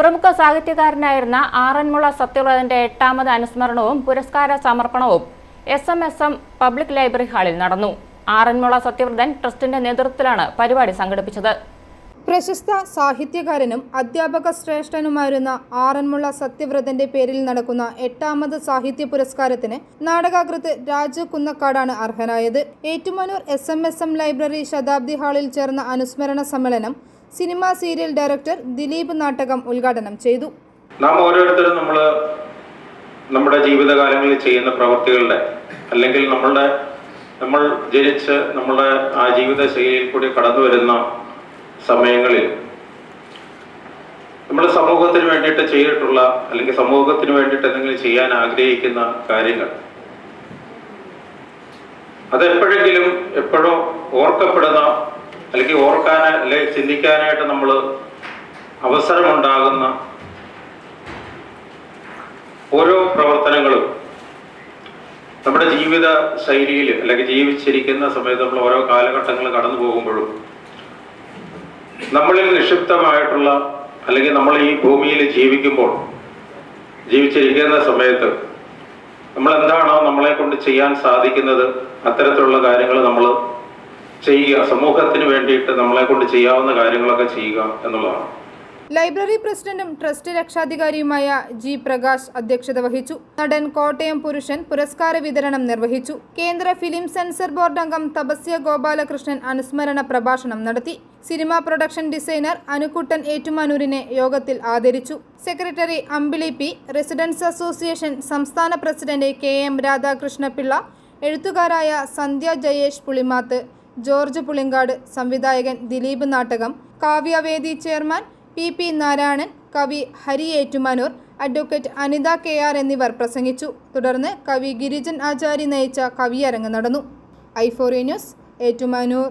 പ്രമുഖ സാഹിത്യകാരനായിരുന്ന ആറന്മുള സത്യവ്രതന്റെ എട്ടാമത് അനുസ്മരണവും പുരസ്കാര സമർപ്പണവും S M S M public library ഹാളിൽ നടന്നു. ആറന്മുള സത്യവ്രതൻ ട്രസ്റ്റിന്റെ നേതൃത്വത്തിലാണ് പരിപാടി സംഘടിപ്പിച്ചത്. പ്രശസ്ത സാഹിത്യകാരനും അധ്യാപക ശ്രേഷ്ഠനുമായിരുന്ന ആറന്മുള സത്യവ്രതന്റെ പേരിൽ നടക്കുന്ന എട്ടാമത് സാഹിത്യ പുരസ്കാരത്തിന് നാടകാകൃത്ത് രാജു കുന്നക്കാടാണ് അർഹനായത്. ഏറ്റുമാനൂർ എസ് ലൈബ്രറി ശതാബ്ദി ഹാളിൽ ചേർന്ന അനുസ്മരണ സമ്മേളനം cinema serial director Dileep Nattakom ഉദ്ഘാടനം ചെയ്തു. നാം ഓരോരുത്തരും നമ്മൾ നമ്മുടെ ജീവിതകാലങ്ങളിൽ ചെയ്യുന്ന പ്രവൃത്തികളുടെ അല്ലെങ്കിൽ നമ്മളുടെ നമ്മൾ ജനിച്ച് നമ്മുടെ ആ ജീവിത ശൈലിയിൽ കൂടി കടന്നു വരുന്ന സമയങ്ങളിൽ നമ്മൾ സമൂഹത്തിന് വേണ്ടിയിട്ട് ചെയ്തിട്ടുള്ള അല്ലെങ്കിൽ സമൂഹത്തിന് വേണ്ടിയിട്ട് എന്തെങ്കിലും ചെയ്യാൻ ആഗ്രഹിക്കുന്ന കാര്യങ്ങൾ. അതെപ്പോഴെങ്കിലും എപ്പോഴോ ഓർക്കപ്പെടുന്ന അല്ലെങ്കിൽ ഓർക്കാൻ അല്ലെങ്കിൽ ചിന്തിക്കാനായിട്ട് നമ്മൾ അവസരമുണ്ടാകുന്ന ഓരോ പ്രവർത്തനങ്ങളും നമ്മുടെ ജീവിത ശൈലിയിൽ അല്ലെങ്കിൽ ജീവിച്ചിരിക്കുന്ന സമയത്ത് നമ്മൾ ഓരോ കാലഘട്ടങ്ങൾ കടന്നു പോകുമ്പോഴും നമ്മളിൽ നിക്ഷിപ്തമായിട്ടുള്ള അല്ലെങ്കിൽ നമ്മൾ ഈ ഭൂമിയിൽ ജീവിക്കുമ്പോൾ ജീവിച്ചിരിക്കുന്ന സമയത്ത് നമ്മൾ എന്താണോ നമ്മളെ കൊണ്ട് ചെയ്യാൻ സാധിക്കുന്നത് അത്തരത്തിലുള്ള കാര്യങ്ങൾ നമ്മൾ ചെയ്യുക. സമൂഹത്തിന് വേണ്ടിയിട്ട് നമ്മളെ കൊണ്ട് ചെയ്യാവുന്ന കാര്യങ്ങളൊക്കെ ചെയ്യുക എന്നുള്ളതാണ്. ലൈബ്രറി പ്രസിഡന്റും ട്രസ്റ്റ് രക്ഷാധികാരിയുമായ ജി പ്രകാശ് അധ്യക്ഷത വഹിച്ചു. നടൻ കോട്ടയം പുരുഷൻ പുരസ്കാര വിതരണം നിർവഹിച്ചു. കേന്ദ്ര ഫിലിം സെൻസർ ബോർഡ് അംഗം തപസ്യ ഗോപാലകൃഷ്ണൻ അനുസ്മരണ പ്രഭാഷണം നടത്തി. സിനിമാ പ്രൊഡക്ഷൻ ഡിസൈനർ അനുക്കുട്ടൻ ഏറ്റുമാനൂരിനെ യോഗത്തിൽ ആദരിച്ചു. Secretary Ambili P residence association സംസ്ഥാന പ്രസിഡന്റ് കെ എം രാധാകൃഷ്ണപിള്ള എഴുത്തുകാരായ സന്ധ്യ ജയേഷ് പുളിമാത്ത് ജോർജ് പുളിങ്കാട് സംവിധായകൻ Dileep Nattakam Kavyavedi chairman P P Narayanan കവി Hari Ettumanoor advocate Anitha K R എന്നിവർ പ്രസംഗിച്ചു. തുടർന്ന് കവി ഗിരിജൻ ആചാരി നയിച്ച കവിയരങ്ങ് നടന്നു. ഐഫോറി ന്യൂസ് ഏറ്റുമാനൂർ.